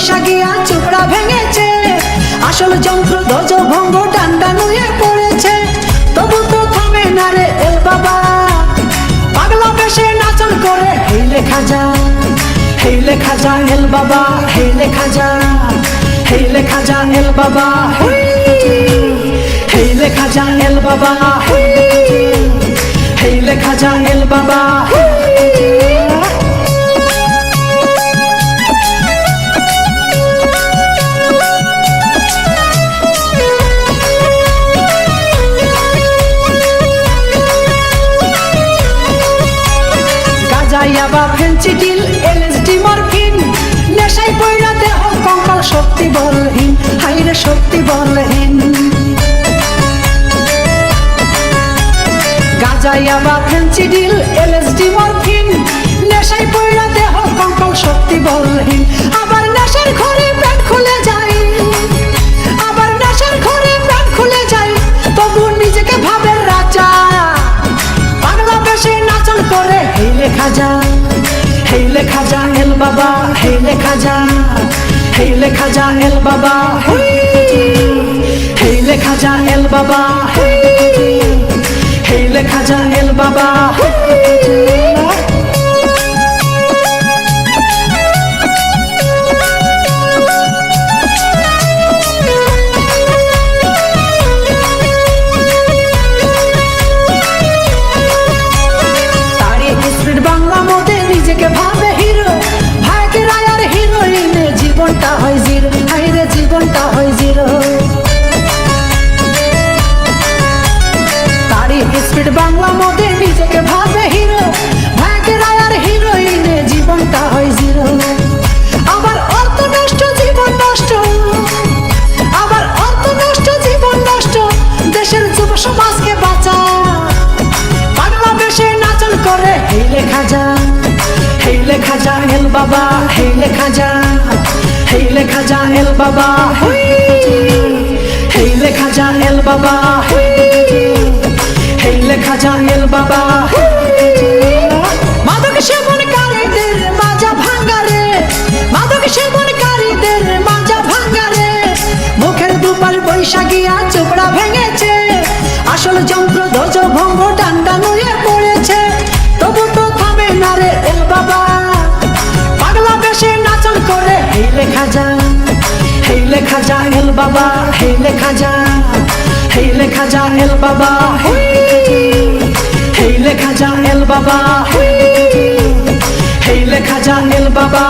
বৈশাখিয়া চোপড়া ভেঙেছে। আসল যন্ত্র ধ্বজ ভঙ্গ ডান্ডা নুয়ে পড়েছে। তবু তো থামে না রে এল বাবা। পাগলা বেশে নাচন করে, হেই লেখা যা। হেই লেখা যা এল বাবা, হেই লেখা যা। হেই লেখা যা এল বাবা, হেই। লেখা যা এল বাবা, হেই। লেখা যা এল বাবা গাজাইয়া বা ফেন্সিডিল এলএসডি মরফিন। নেশায় পয়রা দেহ, কঙ্কাল শক্তি বলহীন। হাইরে শক্তি বলহীন। গাজাইয়া বা ফেন্সিডিল এলএসডি মরফিন। নেশাই পয়রা দেহ, কঙ্কাল শক্তি বলহীন। আবার নেশার বাবা হে লেখা যা হে লেখা যা এল বাবা হে লেখা যা এল বাবা হে লেখা যা এল বাবা স্পিড বাংলা মধ্যে নিজেকে ভাবে হিরো। ভাইকে রায়ার হিরোইনে জীবনটা হয় জিরো। আবার অর্থ নষ্ট জীবন নষ্ট। আবার অর্থ নষ্ট জীবন নষ্ট। দেশের যুব সমাজকে বাঁচা। বাংলা বেশে নাচন করে, হেই লেখা যা। হেই লেখা যা, এল বাবা, হেই লেখা যা। হেই লেখা যা, এল বাবা হেই লেখা যা, এল বাবা। যা এল বাবা। মাদক সেবনকারীদের মাজা ভাঙ্গারে। মাদক সেবনকারীদের মাজা ভাঙ্গারে। মুখের দুপাল বৈশাখিয়া চোপড়া ভেঙেছে। আসল যন্ত্র ধ্বজ ভঙ্গ ডান্ডা নুয়ে পড়েছে। তবু তো থামে না রে এল বাবা। পাগলা বেশে নাচন করে, হেই লেখা যা, হেই লেখা যা এল বাবা, হেই লেখা যা, হেই লেখা যা এল বাবা যা এল বাবা। হেই লেখা যা এল বাবা।